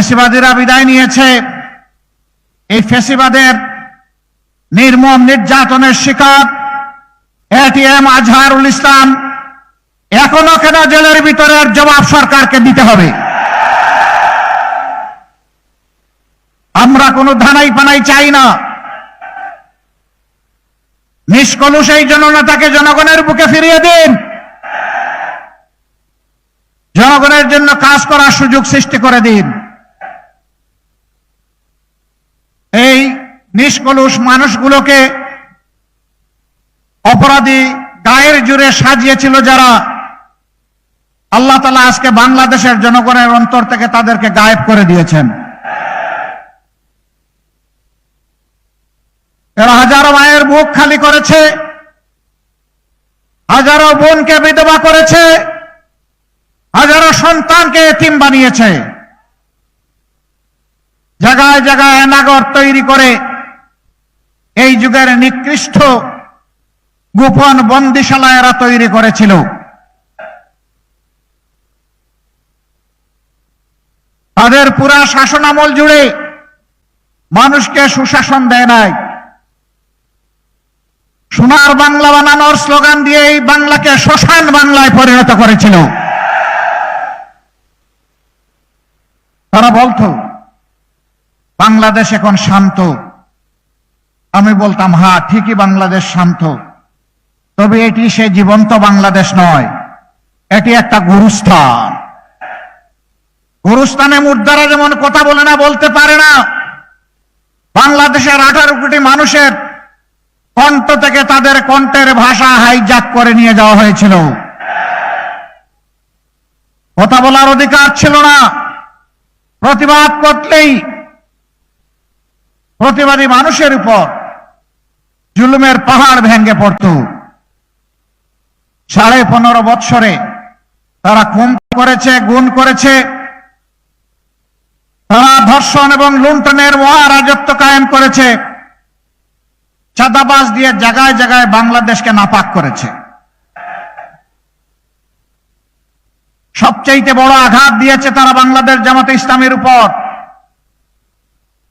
ফেসিবাদীরা বিদায় নিয়েছে। এই ফেসিবাদের নির্মম নির্যাতনের শিকার এটিএম আজহারুল ইসলাম এখনও কেন জেলের ভিতরের জবাব সরকারকে দিতে হবে? আমরা কোনো ধানাই পানাই চাই না। নিষ্কলুষ এই জননেতাকে জনগণের বুকে ফিরিয়ে দিন। জনগণের জন্য কাজ করার সুযোগ সৃষ্টি করে দিন এই নিষ্কলুষ মানুষগুলোকে অপরাধী গায়ের জুড়ে সাজিয়েছিল যারা আল্লাহ তালা আজকে বাংলাদেশের জনগণের অন্তর থেকে তাদেরকে গায়েব করে দিয়েছেন। এরা হাজারো মায়ের মুখ খালি করেছে, হাজারো বোনকে বিধবা করেছে, হাজারো সন্তানকে এতিম বানিয়েছে। জায়গায় জায়গায় নাগর তৈরি করে এই যুগের নিকৃষ্ট গোপন বন্দিশালা এরা তৈরি করেছিল। তাদের পুরা শাসনামল জুড়ে মানুষকে সুশাসন দেয় নাই। সোনার বাংলা বানানোর স্লোগান দিয়ে এই বাংলাকে শ্মশান বাংলায় পরিণত করেছিল। তারা বলতো, বাংলাদেশ এখন শান্ত। আমি বলতাম হ্যাঁ ঠিকই বাংলাদেশ শান্ত। তবে এটি সে জীবন্ত বাংলাদেশ নয়। এটি একটা গুরুস্থান। গুরুস্থানে মুদ্রারা যেমন কথা বলে না, বলতে পারে না। বাংলাদেশের আঠারো কোটি মানুষের কণ্ঠ থেকে তাদের কণ্ঠের ভাষা হাইজাক করে নিয়ে যাওয়া হয়েছিল। কথা বলার অধিকার ছিল না। প্রতিবাদ করলেই প্রতিবাদী মানুষের উপর জুলুমের পাহাড় ভেঙ্গে পড়ত। সাড়ে পনেরো বৎসরে তারা খুন করেছে, গুণ করেছে। তারা ধর্ষণ এবং লুণ্ঠনের মহারাজত্ব কায়েম করেছে। চাঁদাবাজ দিয়ে জায়গায় জায়গায় বাংলাদেশকে নাপাক করেছে। সবচাইতে বড় আঘাত দিয়েছে তারা বাংলাদেশ জামাতে ইসলামের উপর।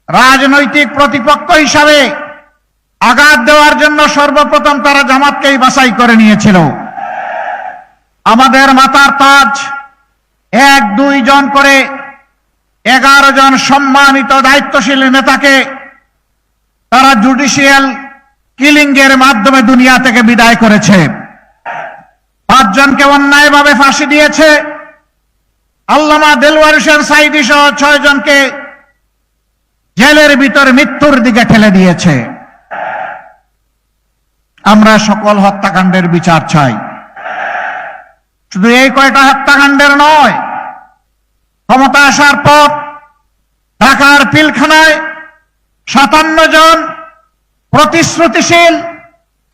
রাজনৈতিক প্রতিপক্ষ হিসাবে আঘাত দেওয়ার জন্য সর্বপ্রথম তারা জামাতকেই বাছাই করে নিয়েছিল। আমাদের মাতার তাজ এক, দুই জন করে এগারো জন সম্মানিত দায়িত্বশীল নেতাকে তারা জুডিশিয়াল কিলিংয়ের মাধ্যমে দুনিয়া থেকে বিদায় করেছে। পাঁচজনকে অন্যায়ভাবে ফাঁসি দিয়েছে। আল্লামা দেলওয়ার হোসেন সাইদি সহ ছয় জনকে জেলের ভিতর মৃত্যুর দিকে ঠেলে দিয়েছে। আমরা সকল হত্যাকাণ্ডের বিচার চাই। শুধু এই কয়টা হত্যাকাণ্ডের নয়, ক্ষমতা আসার পর ঢাকার পিলখানায় সাতান্ন জন প্রতিশ্রুতিশীল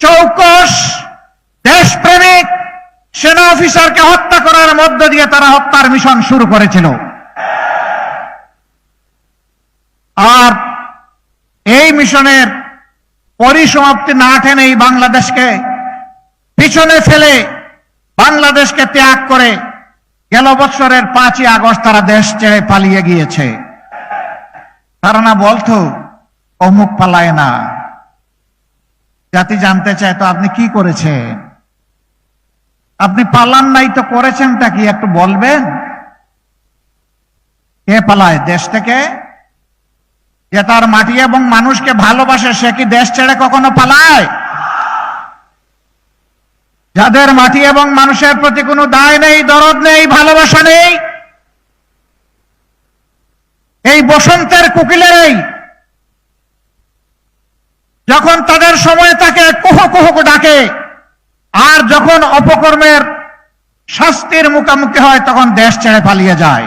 চৌকস দেশপ্রেমিক সেনা অফিসারকে হত্যা করার মধ্য দিয়ে তারা হত্যার মিশন শুরু করেছিল। আর এই মিশনের পরিসমাপ্তি না টেনে এই বাংলাদেশকে পিছনে ফেলে বাংলাদেশকে ত্যাগ করে গেল বছরের পাঁচই আগস্ট তারা দেশ ছেড়ে পালিয়ে গিয়েছে। তারা না বলতো, অমুক পালায় না। জাতি জানতে চায় তো আপনি কি করেছেন? আপনি পালান নাই তো করেছেনটা কি একটু বলবেন? কে পালায়, দেশ থেকে? যে তার মাটি এবং মানুষকে ভালোবাসে, সে কি দেশ ছেড়ে কখনো পালায়? যাদের মাটি এবং মানুষের প্রতি কোনো দায় নেই, দরদ নেই, ভালোবাসা নেই, এই বসন্তের কুকিলের যখন তাদের সময় তাকে কুহ কুহ ডাকে, আর যখন অপকর্মের শাস্তির মুখোমুখি হয়, তখন দেশ ছেড়ে পালিয়ে যায়।